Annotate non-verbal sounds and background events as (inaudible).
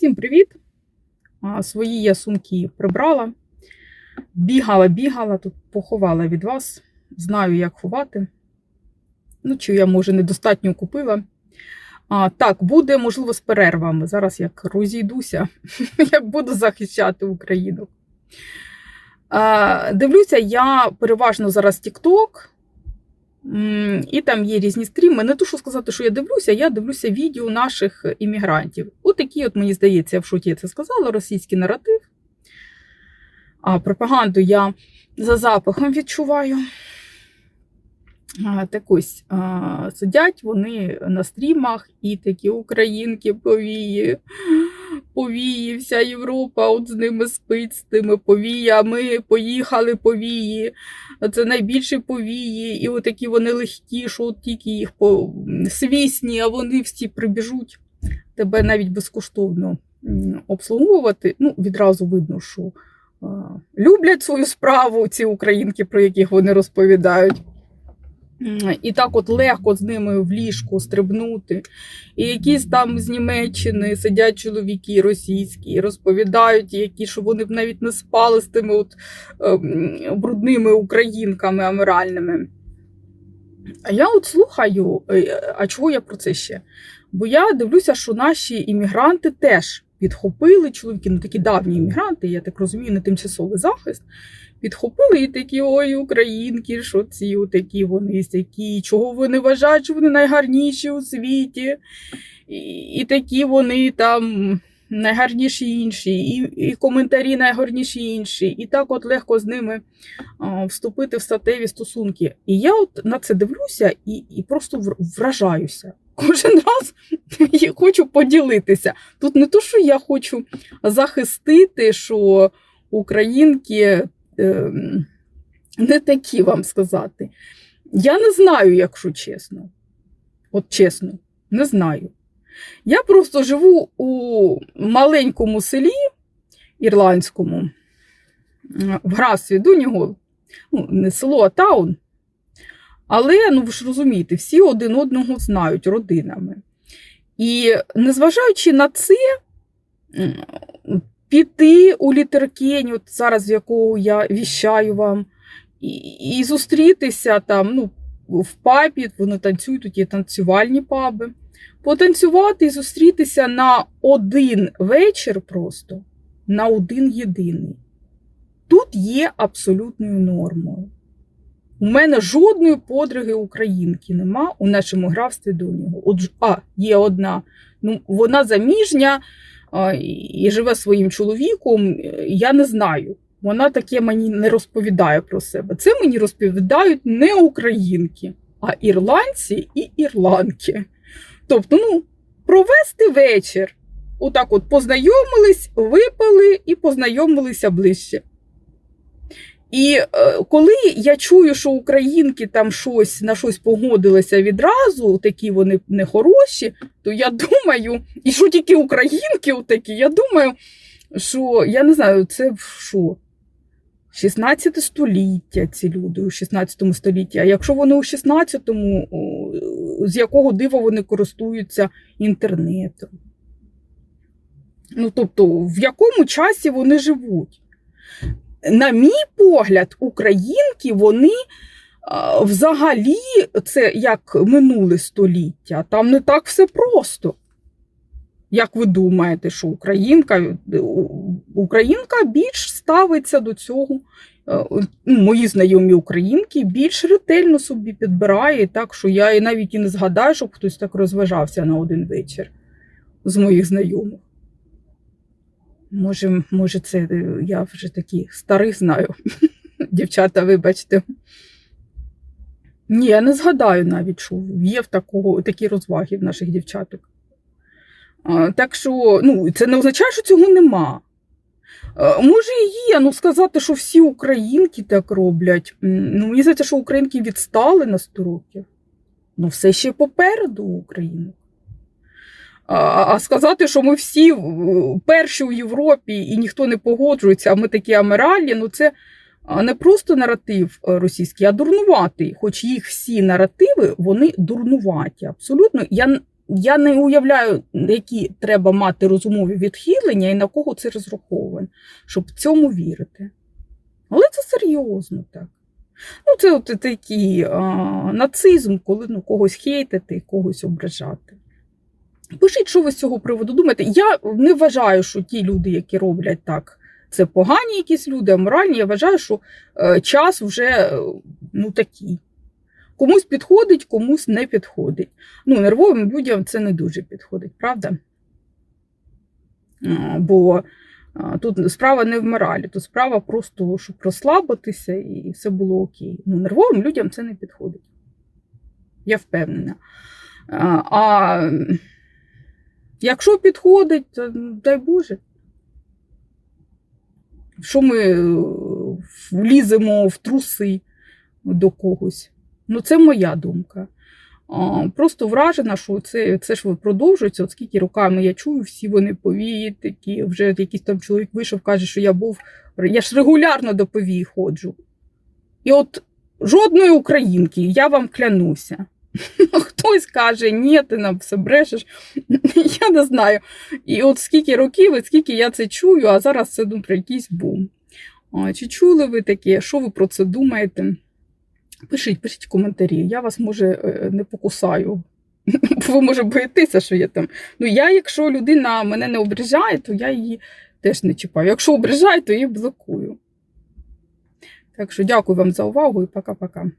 Всім привіт! Свої я сумки прибрала. Бігала, бігала, тут поховала від вас. Знаю, як ховати. Ну, чи я, може, недостатньо купила. А, Так, буде, можливо, з перервами. Зараз як розійдуся, (laughs) як буду захищати Україну. А, Дивлюся, я переважно зараз TikTok. І там є різні стріми. Не то, що сказати, що я дивлюся, я дивлюся відео наших іммігрантів. От такі, от, мені здається, я в шоті це сказала, російський наратив. А пропаганду я за запахом відчуваю. Так ось сидять вони на стрімах і такі українки повії. Повії, вся Європа от з ними спить, з тими повіями, поїхали повії. Це найбільші повії, і отакі вони легкі, що от тільки їх по свісні, а вони всі прибіжуть. Тебе навіть безкоштовно обслуговувати. Ну, відразу видно, що люблять свою справу ці українки, про яких вони розповідають. І так от легко з ними в ліжку стрибнути. І якісь там з Німеччини сидять чоловіки російські, розповідають, які, що вони б навіть не спали з тими от, ем, брудними українками аморальними. А я от слухаю, е, а чого я про це ще? Бо я дивлюся, що наші іммігранти теж підхопили чоловіки, ну такі давні іммігранти, я так розумію, не тимчасовий захист. Підхопили і такі ой, українки, що ці такі вони такі, чого вони вважають, що вони найгарніші у світі. І, і такі вони там найгарніші інші, і, і коментарі найгарніші інші. І так от легко з ними а, вступити в статеві стосунки. І я от на це дивлюся і, і просто вражаюся. Кожен раз (laughs) я хочу поділитися. Тут не то, що я хочу захистити, що українки не такі вам сказати. Я не знаю, якщо чесно. От чесно, не знаю. Я просто живу у маленькому селі ірландському, в графстві Дунігол. Ну, не село, а таун. Але, ну ви ж розумієте, всі один одного знають родинами. І незважаючи на це, піти у літеркень, от зараз в якого я віщаю вам, і, і зустрітися там, ну, в пабі, вони танцюють, тут є танцювальні паби. Потанцювати і зустрітися на один вечір просто, на один єдиний. Тут є абсолютною нормою. У мене жодної подруги українки нема у нашому графстві до нього. От, а, є одна. Ну, вона заміжня і- живе своїм чоловіком. Я не знаю. Вона таке мені не розповідає про себе. Це мені розповідають не українки, а ірландці і ірландки. Тобто, ну, провести вечір. Отак от познайомились, випали і познайомилися ближче. І е, коли я чую, що українки там щось на щось погодилися відразу, такі вони нехороші, то я (laughs) думаю, і що тільки українки такі, я думаю, що я не знаю, це що? 16 століття ці люди у 16 столітті. А якщо вони у 16-му, з якого дива вони користуються інтернетом? Ну, тобто, в якому часі вони живуть? На мій погляд, українки, вони взагалі, це як минуле століття, там не так все просто. Як ви думаєте, що українка, українка більш ставиться до цього? е, ну, Мої знайомі українки більш ретельно собі підбирає, так що я навіть і не згадаю, щоб хтось так розважався на один вечір з моїх знайомих. Може, може, це е, я вже такі старих знаю. (laughs) Дівчата, вибачте. Ні, я не згадаю навіть, що є в такого, такі розваги в наших дівчаток. А, Так що, ну, це не означає, що цього нема. А, Може, і є, ну сказати, що всі українки так роблять. Ну, мені здається, що українки відстали на 100 років. Ну, все ще попереду України. А, сказати, що ми всі е, перші у Європі і ніхто не погоджується, а ми такі амеральні, ну це не просто наратив е, російський, а дурнуватий. Хоч їх всі наративи, вони дурнуваті. Абсолютно. Я я не уявляю, які треба мати розумові відхилення і на кого це розраховано, щоб в цьому вірити. Але це серйозно так. Ну, це от такий а, нацизм, коли ну, когось хейтити, когось ображати. Пишіть, що ви з цього приводу думаєте. Я не вважаю, що ті люди, які роблять так, це погані якісь люди, аморальні. Я вважаю, що е, час вже е, ну, такий. Комусь підходить, комусь не підходить. Ну, нервовим людям це не дуже підходить, правда? Бо тут справа не в моралі, тут справа просто, щоб розслабитися і все було окей. Ну, нервовим людям це не підходить. Я впевнена. А, якщо підходить, то дай Боже. Що ми е, вліземо в труси до когось? Ну, це моя думка. Просто вражена, що це, це ж продовжується. От скільки роками я чую, всі вони повії такі. Вже якийсь там чоловік вийшов, каже, що я був. Я ж регулярно до повії ходжу. І от жодної українки, я вам клянуся. (laughs) Хтось каже, ні, ти нам все брешеш. (laughs) Я не знаю. І от скільки років, і скільки я це чую, а зараз це ну, про якийсь бум. А, Чи чули ви таке? Що ви про це думаєте? Пишіть, пишіть коментарі. Я вас, може, е, не покусаю. (laughs) Ви може боїтеся, що я там. Ну, я, якщо людина мене не ображає, то я її теж не чіпаю. Якщо ображає, то її блокую. Так що дякую вам за увагу і пока-пока.